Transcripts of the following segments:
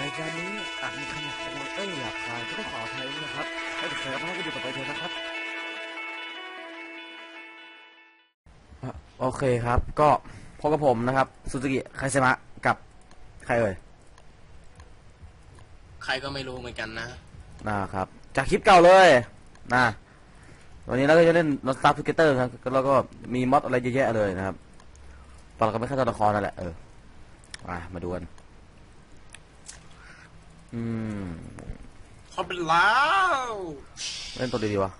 รายการนี้อาจมีขนาดของเอ้ยหยาบคายก็ต้องขออภัยด้วยนะครับแล้วเดี๋ยวใครรับให้ก็ดูต่อไปเถอะนะครับอะโอเคครับ ก็พบกับผมนะครับซูซูกิไคเซมะกับใครเอ่ยใครก็ไม่รู้เหมือนกันนะนะครับ จากคลิปเก่าเลยนะวันนี้เราก็จะเล่น Not Stop Together ครับแล้วก็มีมอดอะไรเยอะแยะเลยนะครับตอนเราก็ไม่เข้าตัวละครนั่นแหละเอออะมาดูกัน อืมเขาเป็นแล้วเล่นตัวดีๆวะ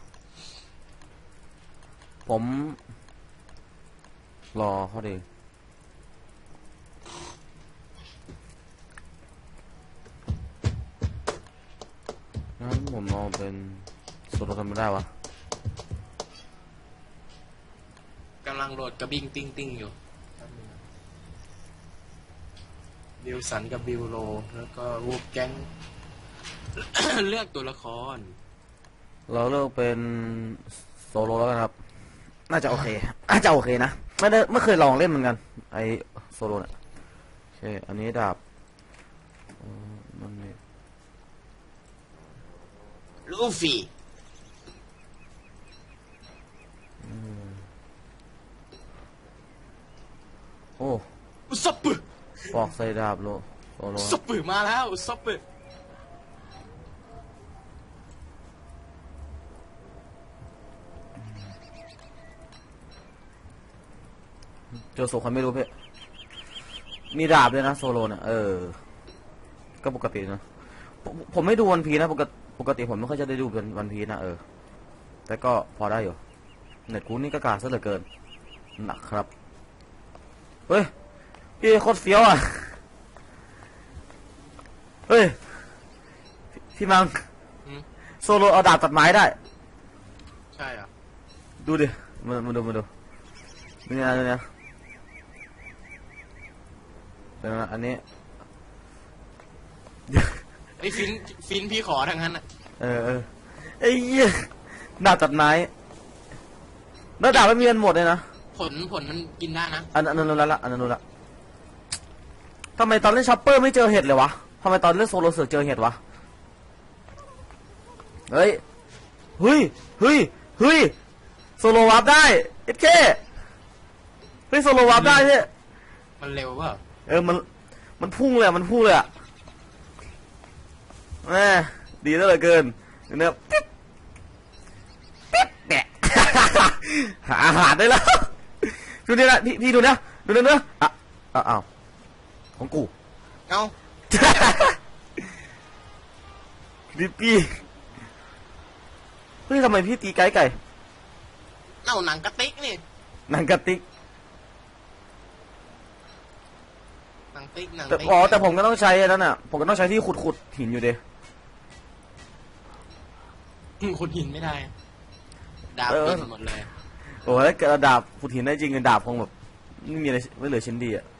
ผม รอเขาดีงั้นผมเอาเป็นสุดกันไม่ได้วะ กำลังโหลดกระบิ้งติ้งติ้งอยู่ บิวสันกับบิวโล แล้วก็รูปแก๊ง เลือกตัวละคร เราเลือกเป็นโซโลแล้วกันครับ น่าจะโอเค น่าจะโอเคนะ ไม่ได้ไม่เคยลองเล่นเหมือนกัน ไอโซโลเนี่ยโอเค อันนี้ดาบเอ่อมันนี่ลูฟี่โอ้อุซบปึ ปอกใส่ดาบโลโซโลอุซบปึมาแล้วอุซบปึเจอโซคนไม่รู้เพ่มีดาบด้วยนะโซโลเนี่ยเออ ก็ปกตินะผมผมไม่ดูวันพีนะปกติปกติผมไม่ค่อยจะได้ดูเป็นวันพีนะเออ แต่ก็พอได้อยู่เน็ตกูนี่ก็กาซะเหลือเกินนะครับ เฮ้ย พี่โคตรเฟี้ยวอะ เฮ้ยพี่พี่มังหืม โซโลเอาดาบตัดไม้ได้ ใช่เหรอะดูดิมามาดูมาดูนี่นะนี่นะเดี๋ยวนะอันนี้ ไอ้ฟินฟินพี่ขอทั้งนั้นอะเออเออไอ้เหี้ยดาบตัดไม้แล้วดาบไม่มีอันหมดเลยนะ ผลผลมันกินได้นะ อันอันนั้นรู้แล้วละอันนั้นรู้ละ ทำไมตอนเล่นช็อปเปอร์ไม่เจอเห็ดเลยวะทำไมตอนเล่นโซโลเสือกเจอเห็ดวะ เฮ้ย เฮ้ย เฮ้ย เฮ้ย โซโลวาร์ปได้เอฟเคเฮ้ยโซโลวาร์ปได้เนี่ยมันเร็วเปล่าเออ มัน มันพุ่งเลยอะมันพุ่งเลยอะแม่ดีแล้วเหลือเกินเนื้อปิ๊บปิ๊บแดะหาอาหารได้แล้ว ดูนี่นะพี่พี่ดูนะ ดูนะเนื้ออะอะอ้าว ของกู เอ้าดิปปี้เฮ้ยทำไมพี่ตีไก่ไก่เอ้าหนังกระติกนี่หนังกระติกหนังติ๊กหนังแต่ติ๊กอ๋อแต่ผมก็ต้องใช้อันนั้นอะ ผมก็ต้องใช้ที่ขุดขุดหินอยู่เดอืมขุดหินไม่ได้ ดาบเออปิดหมดเลย โอ้ยถ้าเกิดเอาดาบขุดหินได้จริงดาบคงแบบไม่มีอะไรไม่เหลือชิ้นดีอะแปะ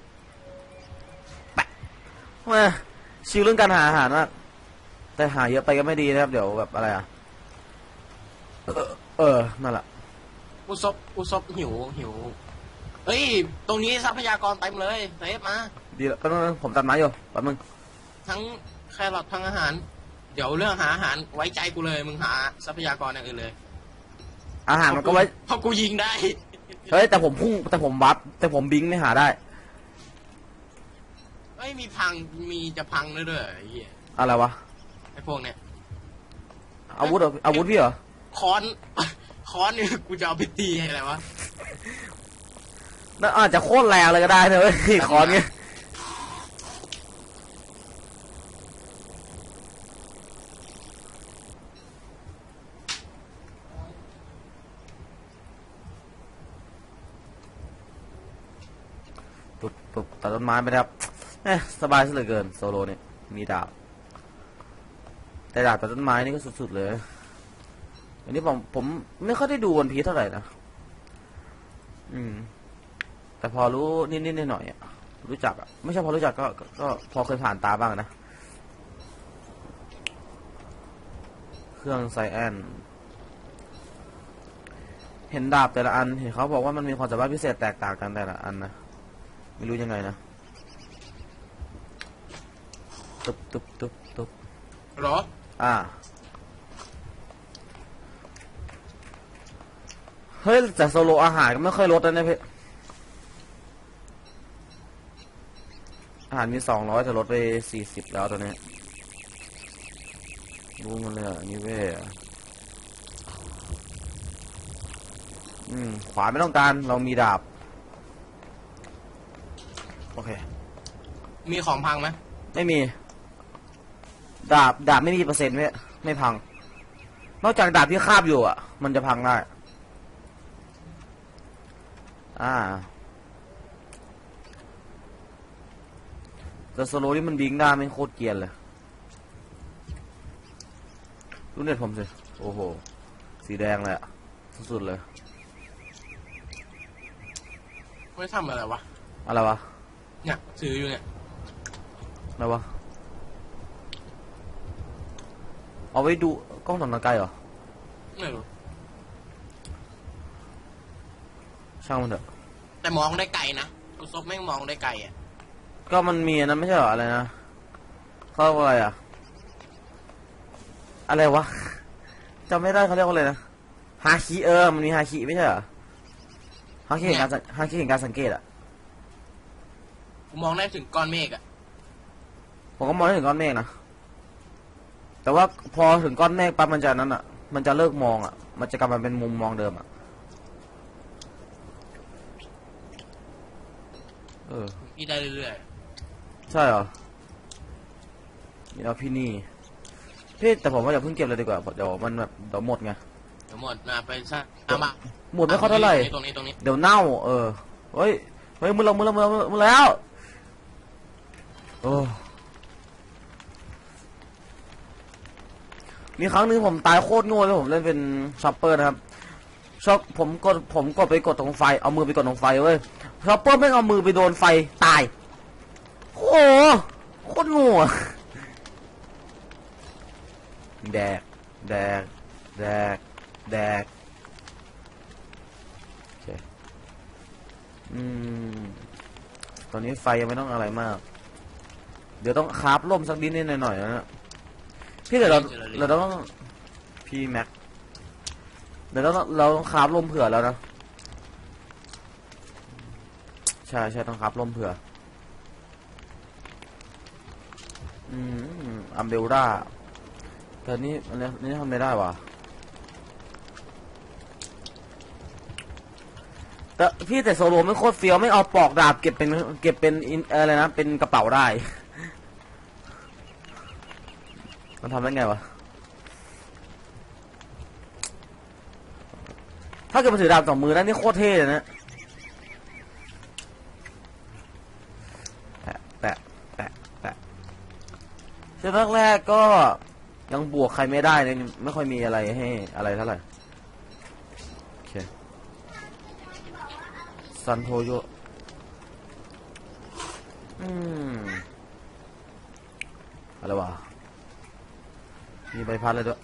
มาชิวเรื่องการหาอาหารมากแต่หาเยอะไปก็ไม่ดีนะครับ เดี๋ยวแบบอะไรอะเออเออนั่นแหละอุซบอุซบหิวหิวเฮ้ย ตรงนี้ทรัพยากรเต็มเลยเซฟมาดีแล้วแป๊บนึงผมตัดไม้อยู่แป๊บนึงทั้งแครอททั้งอาหาร เดี๋ยวเรื่องหาอาหารไว้ใจกูเลย มึงหาทรัพยากรอย่างอื่นเลย อาหารมันก็ไว้เพราะกูยิงได้ เฮ้ยแต่ผมพุ่งแต่ผมบัฟแต่ผมบิงไม่หาได้ เฮ้ยมีพังมีจะพังด้วยด้วยไอ้เหี้ยอะไรวะ ไอ้พวกเนี้ยอาวุธเหรออาวุธพี่เหรอ ค้อน ค้อนเนี่ยกูจะเอาไปตีอะไรวะนั่นอาจจะโคตรแรงเลยก็ได้นะเว้ยคอนเงี้ยปุ๊บปุ๊บตัดต้นไม้ไปนะครับ เอ๊ะสบายซะเหลือเกินโซโลเนี่ย มีดาบ แต่ดาบตัดต้นไม้นี่ก็สุดๆเลย อันนี้ผมผมไม่ค่อยได้ดูวันพีเท่าไหร่นะ อืม แต่พอรู้นิดๆหน่อยๆรู้จักอะ ไม่ใช่พอรู้จักก็ก็ก็พอเคยผ่านตาบ้างนะ เครื่องไซแอนเห็นดาบแต่ละอัน เห็นเขาบอกว่ามันมีความสามารถพิเศษแตกต่างกันแต่ละอันนะ ไม่รู้ยังไงนะ ตึบตึบตึบตึบเหรอ อ่า เฮ้ยแต่โซโลอาหารก็ไม่ค่อยลดนะเนี่ยพี่อาหารมีสองร้อยแต่ลดไปสี่สิบแล้วตอนนี้ดูมันเลยอะนี่เว้ยอืม ขวานไม่ต้องการ เรามีดาบ โอเค มีของพังไหมไม่มี ดาบดาบไม่มีเปอร์เซ็นต์ไม่ไม่พัง นอกจากดาบที่คาบอยู่อะ มันจะพังได้ อ่าแต่โซโลนี่มันบิงได้ไม่งโคตรเกรียนเลยดูเน็ตผมสิ โอ้โห สีแดงเลยอะสุดๆเลย ไม่ทำอะไรวะ อะไรวะ เนี่ย ถืออยู่เนี่ย อะไรวะ เอาไว้ดูกล้องส่องทางไกลเหรอ ไม่รู้ ช่างมันเถอะ แต่มองได้ไกลนะตัวซบแม่งมองได้ไกลอะ ก็มันมีอันนั้นไม่ใช่เหรออะไรนะเขาเรียกว่าอะไรอะ อะไรวะจำไม่ได้เขาเรียกว่าอะไรนะฮาคิเออ มันมีฮาคิไม่ใช่เหรอฮาคิเห็นการสังฮาคิเห็นการสังเกตอะกูมองได้ถึงก้อนเมฆอะ ผมก็มองไม่ถึงก้อนเมฆนะ แต่ว่าพอถึงก้อนเมฆปั๊บมันจะนั้นอะ มันจะเลิกมองอะ มันจะกลับมาเป็นมุมมองเดิมอะ เออพี่ได้เรื่อยใช่เหรอนี่เอาพี่นี่ พี่แต่ผมว่าอย่าเพิ่งเก็บเลยดีกว่า เดี๋ยวมันแบบเดี๋ยวหมดไงๆเดี๋ยวหมดมาไปซะเอามาหมดไม่ค่อยเท่าไหร่ ตรงนี้ตรงนี้เดี๋ยวเน่า เออ เฮ้ย เฮ้ยมือเรามือเรามือเรามือแล้ว โอ้ มีครั้งหนึงผมตายโคตรโง่เลยผมเล่นเป็นช็อปเปอร์นะครับช็อปผมกดผมกดไปกดตรงไฟ เอามือไปกดตรงไฟเว้ยช็อปเปอร์ไม่งเอามือไปโดนไฟตายโอ้โหโคตรโง่อะแดกแดกแดกแดกอืมตอนนี้ไฟยังไม่ต้องอะไรมาก เดี๋ยวต้องคาฟล่มสักนิดนิดหน่อยหน่อยๆนะ พี่เดี๋ยวเราเราต้องพี่แม็กเดี๋ยวเราต้องเราต้องคราฟล่มเผื่อแล้วนะใช่ใช่ต้องคราฟล่มเผื่ออืมอัมเบลดาแต่นี่อันนี้อันนี้ทำไม่ได้ว่ะแต่พี่แต่โซโลไม่โคตรเฟี้ยวไม่เอาปอกดาบเก็บเป็นเก็บเป็นอินอะไรนะเป็นกระเป๋าได้ มันทำได้ไงวะ ถ้าเกิดมันถือดาบสองมือได้นี่โคตรเท่เลยนะแปะแปะแปะแปะช่วงแรกๆก็ยังบวกใครไม่ได้เลยไม่ค่อยมีอะไรให้อะไรเท่าไหร่โอเคซันโทโยอืมอะไรวะ มีใบพัดเลยด้วย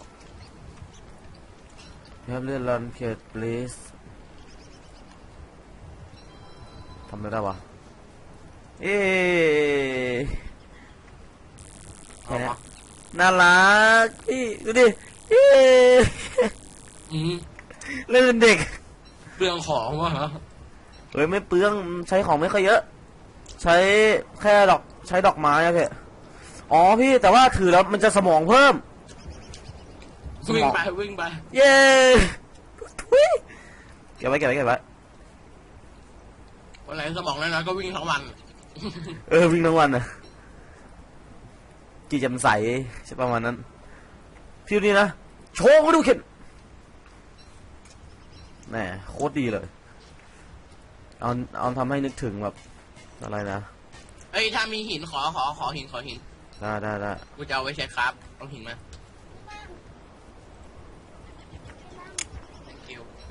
Have the run kit please ทำอะไรได้วะ เอ๊ะเอามาน่ารักพี่ดูดิเอ๊ะอืมเล่นเป็นเด็ก เปลืองของวะฮะเฮ้ยไม่เปลืองใช้ของไม่ค่อยเยอะ ใช้แค่ดอกใช้ดอกไม้อะพี่อ๋อพี่แต่ว่าถือแล้วมันจะสมองเพิ่มสมอง วิ่งไปวิ่งไปเย้ทุยเก็บไว้เก็บไว้เก็บไว้วันไหนสมองน้อยๆก็วิ่งทั้งวัน เออวิ่งทั้งวันนะจีจำใสใช่ประมาณนั้น พี่ดูนี่นะ โชว์มาดูเข็นแหมโคตรดีเลยเอาเอาทำให้นึกถึงแบบอะไรนะ เอ้ยถ้ามีหินขอขอขอหินขอหิน ได้ได้ได้กูจะเอาไว้ใช้ครับ เอาหินมา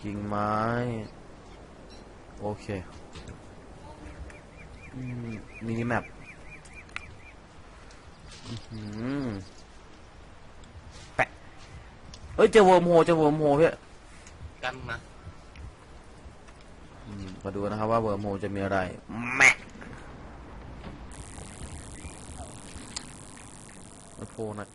กิ่งไม้ โอเคอืมมินิแมปอื้อหือแปะเฮ้ยเจอเวิร์มโฮเจอเวิร์มโฮพี่กันมาอืมมาดูนะครับว่าเวิร์มโฮจะมีอะไรแมะมันโผล่หน่อย